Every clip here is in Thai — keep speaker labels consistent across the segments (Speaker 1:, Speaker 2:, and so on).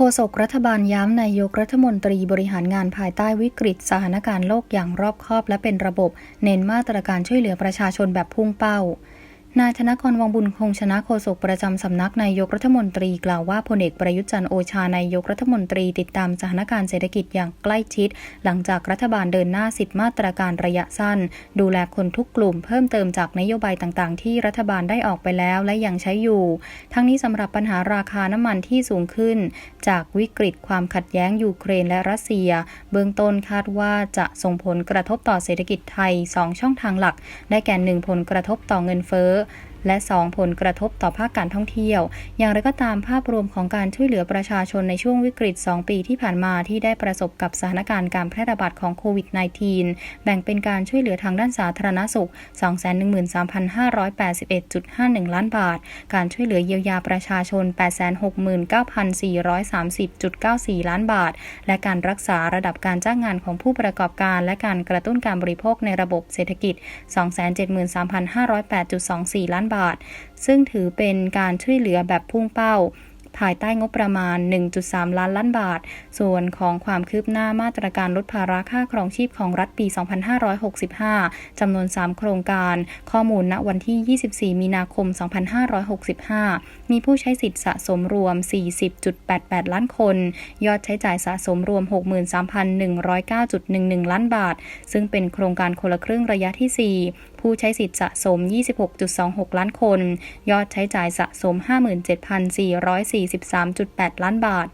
Speaker 1: โฆษกรัฐบาลย้ำนายกรัฐมนตรีบริหารงานภายใต้วิกฤต สถานการณ์โลกอย่างรอบคอบและเป็นระบบ เน้นมาตรการช่วยเหลือประชาชนแบบพุ่งเป้า นายธนกรวังบุญคงชนะโฆษกประจำสำนักนายกรัฐมนตรีกล่าวว่าพลเอกประยุทธ์จันโอชานายกรัฐมนตรีติดตามสถานการณ์เศรษฐกิจอย่างใกล้ชิด หลังจากรัฐบาลเดินหน้าสิทธิมาตรการระยะสั้น ดูแลคนทุกกลุ่มเพิ่มเติมจากนโยบายต่างๆ ที่รัฐบาลได้ออกไปแล้วและยังใช้อยู่ ทั้งนี้สำหรับปัญหาราคาน้ำมันที่สูงขึ้น จากวิกฤตความขัดแย้งยูเครนและรัสเซีย เบื้องต้นคาดว่าจะส่งผลกระทบต่อเศรษฐกิจไทย 2 ช่องทางหลัก ได้แก่1ผลกระทบต่อเงินเฟ้อえ? และ 2 ผลกระทบต่อภาคการท่องเที่ยว อย่างไรก็ตามภาพรวมของการช่วยเหลือประชาชนในช่วงวิกฤต 2 ปีที่ผ่านมาที่ได้ประสบกับสถานการณ์การแพร่ระบาดของโควิด -19 แบ่งเป็นการช่วยเหลือทางด้านสาธารณสุข 213,581.51 ล้านบาท การช่วยเหลือเยียวยาประชาชน 869,430.94 ล้านบาท และการรักษาระดับการจ้างงานของผู้ประกอบการ และการกระตุ้นการบริโภคในระบบเศรษฐกิจ 273,508.24 ล้านบาท ซึ่งถือเป็นการช่วยเหลือแบบพุ่งเป้า ภายใต้งบประมาณ 1.3 ล้านล้านบาท ส่วนของความคืบหน้ามาตรการลดภาระค่าครองชีพของรัฐปี 2565 จำนวน 3 โครงการ ข้อมูลณวันที่ 24 มีนาคม 2565 มีผู้ใช้สิทธิ์สะสมรวม 40.88 ล้านคน ยอดใช้จ่ายสะสมรวม 63,109.11 ล้านบาท ซึ่งเป็นโครงการคนละครึ่งระยะที่ 4ผู้ใช้สิทธิ์สะสม 26.26 ล้านคน ยอดใช้จ่ายสะสม 57,443.8 ล้านบาท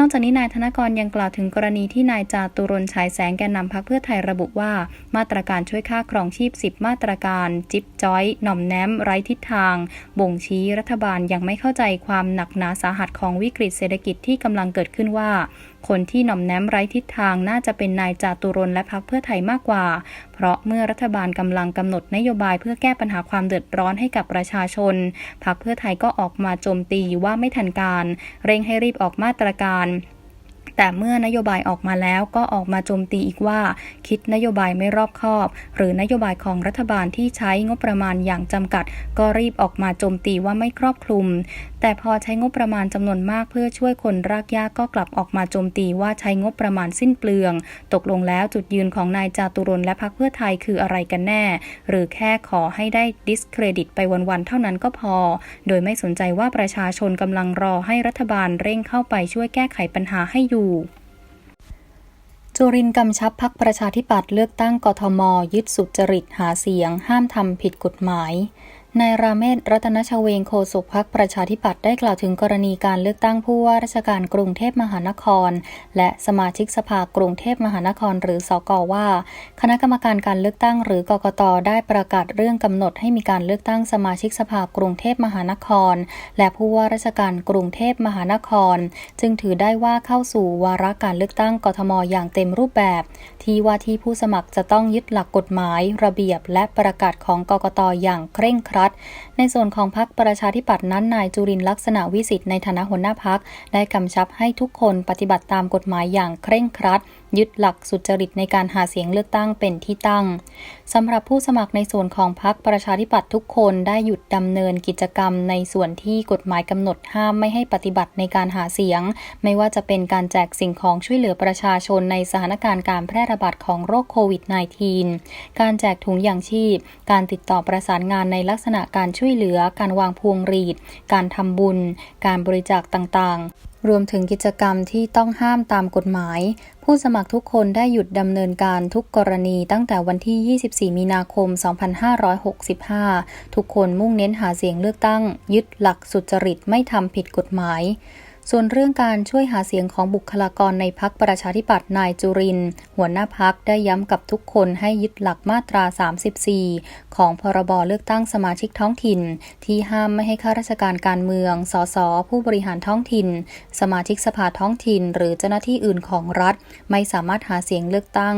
Speaker 1: นอกจากนี้นายธนกรยังกล่าวถึงกรณีที่นายจาตุรนฉายแสงแกนนำพรรคเพื่อไทยระบุว่า มาตรการช่วยค่าครองชีพ 10 มาตรการ จิ๊บจ้อย หน่อมแนมไร้ทิศทาง บ่งชี้รัฐบาลยังไม่เข้าใจความหนักหนาสาหัสของวิกฤตเศรษฐกิจที่กำลังเกิดขึ้นว่า คนที่หน่อมแนมไร้ทิศทางน่าจะเป็นนายจาตุรนและพักเพื่อไทยมากกว่า เพราะเมื่อรัฐบาลกำลังกำหนดนโยบายเพื่อแก้ปัญหาความเดือดร้อนให้กับประชาชน พักเพื่อไทยก็ออกมาโจมตีว่าไม่ทันการ เร่งให้รีบออกมาตรการ แต่เมื่อนโยบายออกมาแล้วก็ออกมาโจมตีอีกว่า คิดนโยบายไม่รอบคอบ หรือนโยบายของรัฐบาลที่ใช้งบประมาณอย่างจำกัด ก็รีบออกมาโจมตีว่าไม่ครอบคลุม แต่พอใช้งบประมาณจำนวนมากเพื่อช่วยคนรากยากก็กลับออกมาโจมตีว่าใช้งบประมาณสิ้นเปลือง ตกลงแล้วจุดยืนของนายจาตุรนและพรรคเพื่อไทยคืออะไรกันแน่ หรือแค่ขอให้ได้ดิสเครดิตไปวันๆเท่านั้นก็พอ โดยไม่สนใจว่าประชาชนกำลังรอให้รัฐบาลเร่งเข้าไปช่วยแก้ไขปัญหาให้อยู่จุรินกำชับพักประชาธิปัตย์เลือกตั้งกทม ยึดสุจริตหาเสียง ห้ามทำผิดกฎหมาย นายราเมศรัตนชเวงโฆษกพักประชาธิปัตย์ได้กล่าวถึงกรณีการเลือกตั้งผู้ว่าราชการกรุงเทพมหานคร และสมาชิกสภากรุงเทพมหานคร หรือสกว่า คณะกรรมการการเลือกตั้งหรือกกตได้ประกาศเรื่องกำหนดให้มีการเลือกตั้งสมาชิกสภากรุงเทพมหานคร และผู้ว่าราชการกรุงเทพมหานคร จึงถือได้ว่าเข้าสู่วาระการเลือกตั้งกทมอย่างเต็มรูปแบบ ที่ว่าที่ผู้สมัครจะต้องยึดหลักกฎหมาย ระเบียบ และประกาศของกกตอย่างเคร่งครัดในส่วนของพรรคประชาธิปัตย์นั้นนายจุรินลักษณะวิสิทธิ์ในฐานะหัวหน้าพักได้กำชับให้ทุกคนปฏิบัติตามกฎหมายอย่างเคร่งครัด ยึดหลักสุจริตในการหาเสียงเลือกตั้งเป็นที่ตั้งสำหรับผู้สมัครในส่วนของพรรคประชาธิปัตย์ทุกคนได้หยุดดำเนินกิจกรรมในส่วนที่กฎหมายกำหนดห้ามไม่ให้ปฏิบัติในการหาเสียง ไม่ว่าจะเป็นการแจกสิ่งของช่วยเหลือประชาชนในสถานการณ์การแพร่ระบาดของโรคโควิด -19 การแจกถุงยางชีพ การติดต่อประสานงานในลักษณะการช่วยเหลือ การวางพวงรีด การทำบุญ การบริจาคต่างๆ รวมถึงกิจกรรมที่ต้องห้ามตามกฎหมาย ผู้สมัครทุกคนได้หยุดดำเนินการทุกกรณีตั้งแต่วันที่ 24 มีนาคม 2565 ทุกคนมุ่งเน้นหาเสียงเลือกตั้ง ยึดหลักสุจริตไม่ทำผิดกฎหมาย ส่วนเรื่องการช่วยหาเสียงของบุคลากรในพักประชาธิปัตย์นายจุริน หัวหน้าพักได้ย้ำกับทุกคนให้ยึดหลักมาตรา 34 ของพรบเลือกตั้งสมาชิกท้องถิ่น ที่ห้ามไม่ให้ข้าราชการการเมือง สส ผู้บริหารท้องถิ่น สมาชิกสภาท้องถิ่น หรือเจ้าหน้าที่อื่นของรัฐ ไม่สามารถหาเสียงเลือกตั้ง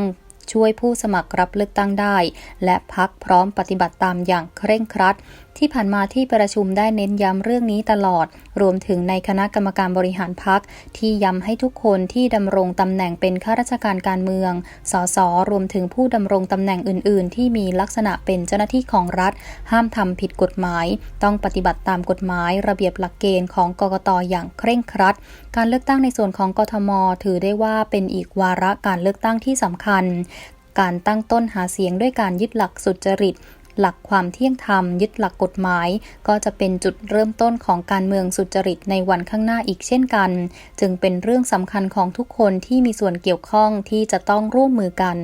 Speaker 1: ช่วยผู้สมัครรับเลือกตั้งได้ และพักพร้อมปฏิบัติตามอย่างเคร่งครัดที่ผ่านมาที่ประชุมได้เน้นย้ำเรื่องนี้ตลอด รวมถึงในคณะกรรมการบริหารพักที่ย้ำให้ทุกคนที่ดำรงตำแหน่งเป็นข้าราชการการเมือง สส รวมถึงผู้ดำรงตำแหน่งอื่น ๆ ที่มีลักษณะเป็นเจ้าหน้าที่ของรัฐ ห้ามทำผิดกฎหมาย ต้องปฏิบัติตามกฎหมาย ระเบียบหลักเกณฑ์ของกกตอย่างเคร่งครัด การเลือกตั้งในส่วนของกทม ถือได้ว่าเป็นอีกวาระการเลือกตั้งที่สำคัญการตั้งต้นหาเสียงด้วยการยึดหลักสุจริต หลักความเที่ยงธรรม ยึดหลักกฎหมาย ก็จะเป็นจุดเริ่มต้นของการเมืองสุจริตในวันข้างหน้าอีกเช่นกัน จึงเป็นเรื่องสำคัญของทุกคนที่มีส่วนเกี่ยวข้องที่จะต้องร่วมมือกัน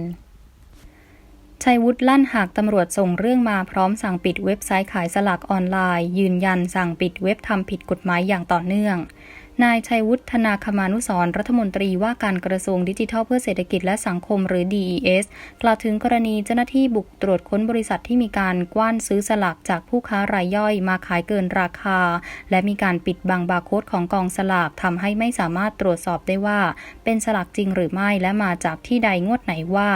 Speaker 1: ชัยวุฒิลั่นหากตำรวจส่งเรื่องมาพร้อมสั่งปิดเว็บไซต์ขายสลากออนไลน์ ยืนยันสั่งปิดเว็บทำผิดกฎหมายอย่างต่อเนื่อง นายชัยวุฒธนาคมานุสรรัฐมนตรีว่าการกระทรวงดิจิทัลเพื่อเศรษฐกิจและสังคมหรือ DES กล่าวถึงกรณีเจ้าหน้าที่บุกตรวจค้นบริษัทที่มีการกว้านซื้อสลากจากผู้ค้ารายย่อยมาขายเกินราคา และมีการปิดบังบาร์โค้ดของกองสลากทำให้ไม่สามารถตรวจสอบได้ว่า เป็นสลากจริงหรือไม่และมาจากที่ใดงวดไหนว่า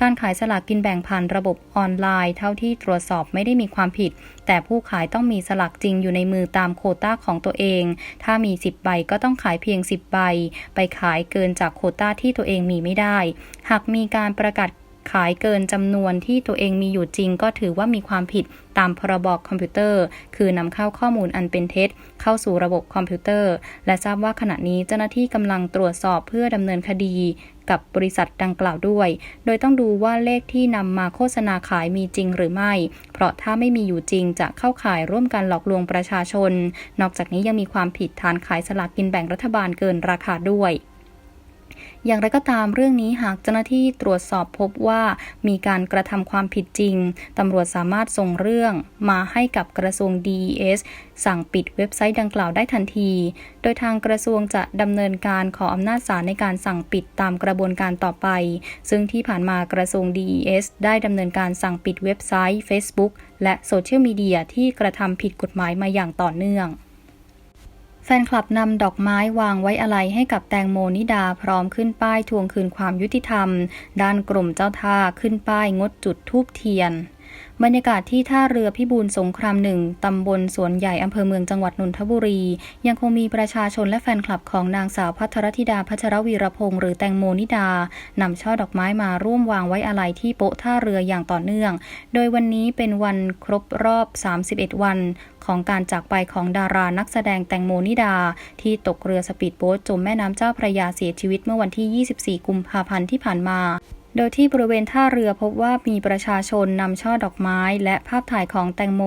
Speaker 1: การขายสลากกินแบ่งผ่านระบบออนไลน์ เท่าที่ตรวจสอบไม่ได้มีความผิดแต่ผู้ขายต้องมีสลากจริงอยู่ในมือตามโคต้าของตัวเอง ถ้ามี 10 ใบก็ต้องขายเพียง 10 ใบ ไปขายเกินจากโคต้าที่ตัวเองมีไม่ได้ หากมีการประกาศ ขายเกินจำนวนที่ตัวเองมีอยู่จริง ก็ถือว่ามีความผิดตามพรบคอมพิวเตอร์ คือนำเข้าข้อมูลอันเป็นเท็จ เข้าสู่ระบบคอมพิวเตอร์ และทราบว่าขณะนี้เจ้าหน้าที่กำลังตรวจสอบเพื่อดำเนินคดีกับบริษัทดังกล่าวด้วย โดยต้องดูว่าเลขที่นำมาโฆษณาขายมีจริงหรือไม่ เพราะถ้าไม่มีอยู่จริงจะเข้าข่ายร่วมกันหลอกลวงประชาชน นอกจากนี้ยังมีความผิดฐานขายสลากกินแบ่งรัฐบาลเกินราคาด้วย อย่างไรก็ตามเรื่องนี้หากเจ้าหน้าที่ตรวจสอบพบว่ามีการกระทำความผิดจริงตำรวจสามารถส่งเรื่องมาให้กับกระทรวง DES สั่งปิดเว็บไซต์ดังกล่าวได้ทันที โดยทางกระทรวงจะดำเนินการขออำนาจศาลในการสั่งปิดตามกระบวนการต่อไป ซึ่งที่ผ่านมากระทรวง DES ได้ดำเนินการสั่งปิดเว็บไซต์ Facebook และโซเชียลมีเดียที่กระทำผิดกฎหมายมาอย่างต่อเนื่อง แฟนคลับนำดอกไม้วางไว้อะไรให้กับแตงโมนิดาพร้อมขึ้นป้ายทวงคืนความยุติธรรม ด้านกลุ่มเจ้าท่าขึ้นป้ายงดจุดทูบเทียน บรรยากาศที่ท่าเรือพิบูลสงครามหนึ่งตำบลสวนใหญ่อำเภอเมืองจังหวัดนนทบุรี ยังคงมีประชาชนและแฟนคลับของนางสาวพัทรธิดาพัชรวีรพงศ์หรือแตงโมนิดานำช่อดอกไม้มาร่วมวางไว้อาลัยที่โป๊ะท่าเรืออย่างต่อเนื่อง โดยวันนี้เป็นวันครบรอบ 31 วันของการจากไปของดารานักแสดงแตงโมนิดา ที่ตกเรือสปีดโบ๊ทจมแม่น้ำเจ้าพระยาเสียชีวิตเมื่อวันที่ 24 กุมภาพันธ์ที่ผ่านมา โดยที่บริเวณท่าเรือพบว่ามีประชาชนนำช่อดอกไม้ และภาพถ่ายของแตงโม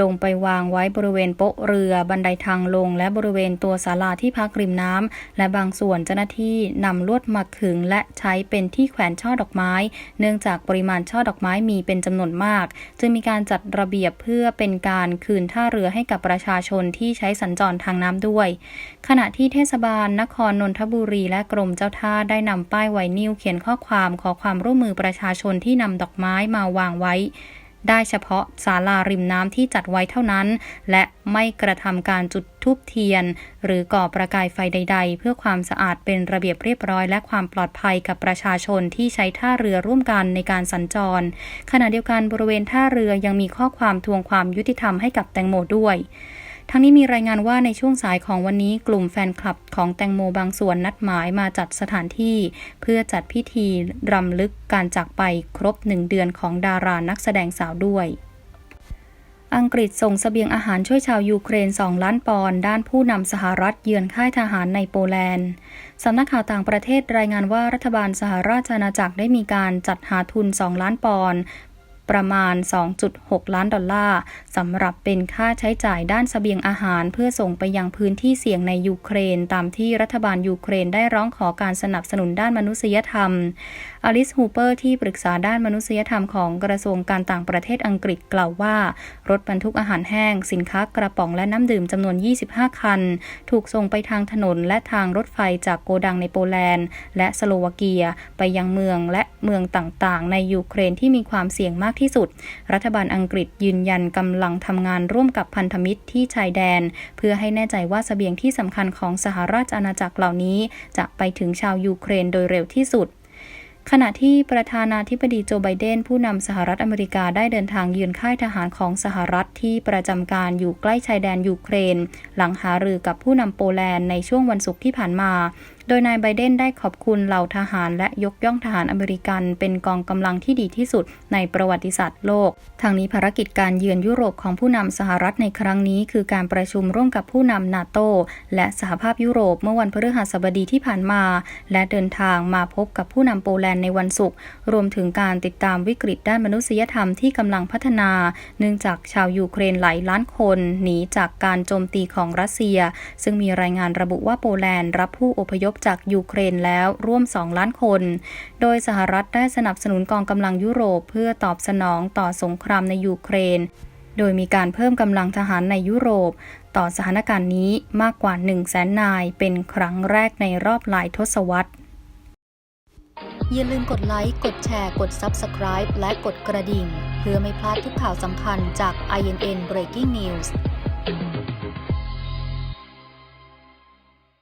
Speaker 1: ลงไปวางไว้บริเวณโป๊ะเรือบันไดทางลง และบริเวณตัวศาลาที่พักริมน้ำและบางส่วนเจ้าหน้าที่นำลวดมาขึง และใช้เป็นที่แขวนช่อดอกไม้ เนื่องจากปริมาณช่อดอกไม้มีเป็นจำนวนมาก จึงมีการจัดระเบียบเพื่อเป็นการคืนท่าเรือให้กับประชาชนที่ใช้สัญจรทางน้ำด้วย ขณะที่เทศบาลนครนนทบุรี และกรมเจ้าท่าได้นำป้ายไวนิลเขียนข้อความขอความร่วมมือประชาชนที่นำดอกไม้มาวางไว้ ได้เฉพาะศาลาริมน้ำที่จัดไว้เท่านั้น และไม่กระทำการจุดทูบเทียน หรือก่อประกายไฟใด ๆ เพื่อความสะอาดเป็นระเบียบเรียบร้อย และความปลอดภัยกับประชาชนที่ใช้ท่าเรือร่วมกันในการสัญจร ขณะเดียวกันบริเวณท่าเรือยังมีข้อความทวงความยุติธรรมให้กับแตงโมด้วย ทั้งนี้มีรายงานว่าในช่วงสายของวันนี้กลุ่มแฟนคลับของแตงโมบางส่วนนัดหมายมาจัดสถานที่ เพื่อจัดพิธีรำลึกการจากไปครบหนึ่งเดือนของดารานักแสดงสาวด้วยอังกฤษส่งสเสบียงอาหารช่วยชาวยูเครน 2 ล้านปอนด์ด้านผู้นำสหรัฐเยือนค่ายทหารในโปแลนด์ สำนักข่าวต่างประเทศรายงานว่ารัฐบาลสหราชอาณาจักรได้มีการจัดหาทุน 2 ล้านปอนด์ ประมาณ 2.6 ล้านดอลลาร์สำหรับเป็นค่าใช้จ่ายด้านสเสบียงอาหาร เพื่อส่งไปยังพื้นที่เสี่ยงในยูเครน ตามที่รัฐบาลยูเครนได้ร้องขอการสนับสนุนด้านมนุษยธรรมอลิสฮูเปอร์ที่ปรึกษาด้านมนุษยธรรมของกระทรวงการต่างประเทศอังกฤษกล่าวว่า รถบรรทุกอาหารแห้ง สินค้ากระป๋องและน้ำดื่มจำนวน 25 คัน ถูกส่งไปทางถนนและทางรถไฟจากโกดังในโปแลนด์ และสโลวาเกีย ไปยังเมืองและเมืองต่างๆ ในยูเครนที่มีความเสี่ยงมากที่สุด รัฐบาลอังกฤษยืนยันกำลังทำงานร่วมกับพันธมิตรที่ชายแดน เพื่อให้แน่ใจว่าสเสบียงที่สำคัญของสหราชอาณาจักรเหล่านี้ จะไปถึงชาวยูเครนโดยเร็วที่สุดขณะที่ประธานาธิบดีโจไบเดน ผู้นำสหรัฐอเมริกาได้เดินทางเยือนค่ายทหารของสหรัฐที่ประจำการอยู่ใกล้ชายแดนยูเครน หลังหารือกับผู้นำโปแลนด์ในช่วงวันศุกร์ที่ผ่านมา โดยนายไบเดนได้ขอบคุณเหล่าทหารและยกย่องทหารอเมริกัน เป็นกองกำลังที่ดีที่สุดในประวัติศาสตร์โลก ทางนี้ภารกิจการเยือนยุโรปของผู้นำสหรัฐในครั้งนี้คือการประชุมร่วมกับผู้นำนาโตและสหภาพยุโรปเมื่อวันพฤหัสบดีที่ผ่านมา และเดินทางมาพบกับผู้นำโปแลนด์ในวันศุกร์รวมถึงการติดตามวิกฤตด้านมนุษยธรรมที่กำลังพัฒนา เนื่องจากชาวยูเครนหลายล้านคนหนีจากการโจมตีของรัสเซีย ซึ่งมีรายงานระบุว่าโปแลนด์รับผู้อพยพจากยูเครนแล้วร่วม 2 ล้านคน โดยสหรัฐได้สนับสนุนกองกำลังยุโรปเพื่อตอบสนองต่อสงครามในยูเครน โดยมีการเพิ่มกำลังทหารในยุโรป ต่อสถานการณ์นี้มากกว่า 1 0 0 0 0แสนนาย เป็นครั้งแรกในรอบหลายทศวรรษอย่าลืมกดไลค์ กดแชร์ กด Subscribe และกดกระดิ่ง เพื่อไม่พลาดทุกข่าวสำคัญจาก INN Breaking News